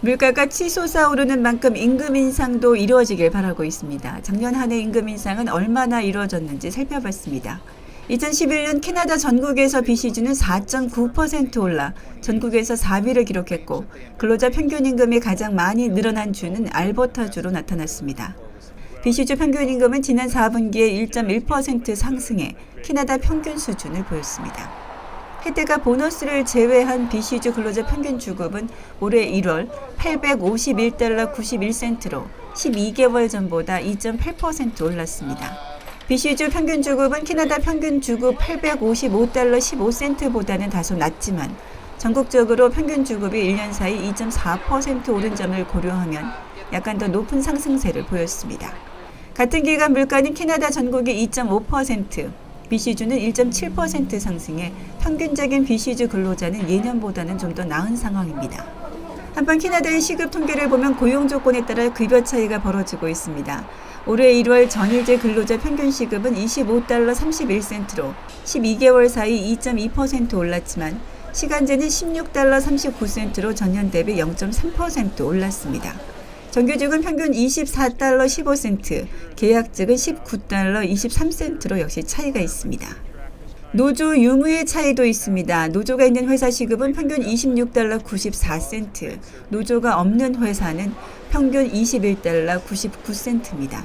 물가가 치솟아 오르는 만큼 임금 인상도 이루어지길 바라고 있습니다. 작년 한 해 임금 인상은 얼마나 이루어졌는지 살펴봤습니다. 2011년 캐나다 전국에서 비시주는 4.9% 올라 전국에서 4위를 기록했고 근로자 평균 임금이 가장 많이 늘어난 주는 알버타주로 나타났습니다. 비시주 평균 임금은 지난 4분기에 1.1% 상승해 캐나다 평균 수준을 보였습니다. 혜대가 보너스를 제외한 비시주 근로자 평균 주급은 올해 1월 851달러 91센트로 12개월 전보다 2.8% 올랐습니다. 비시주 평균 주급은 캐나다 평균 주급 855달러 15센트보다는 다소 낮지만 전국적으로 평균 주급이 1년 사이 2.4% 오른 점을 고려하면 약간 더 높은 상승세를 보였습니다. 같은 기간 물가는 캐나다 전국이 2.5%, 비시주는 1.7% 상승해 평균적인 비시주 근로자는 예년보다는 좀 더 나은 상황입니다. 한편 캐나다의 시급 통계를 보면 고용 조건에 따라 급여 차이가 벌어지고 있습니다. 올해 1월 전일제 근로자 평균 시급은 25달러 31센트로 12개월 사이 2.2% 올랐지만 시간제는 16달러 39센트로 전년 대비 0.3% 올랐습니다. 정규직은 평균 24달러 15센트, 계약직은 19달러 23센트로 역시 차이가 있습니다. 노조 유무의 차이도 있습니다. 노조가 있는 회사 시급은 평균 26달러 94센트, 노조가 없는 회사는 평균 21달러 99센트입니다.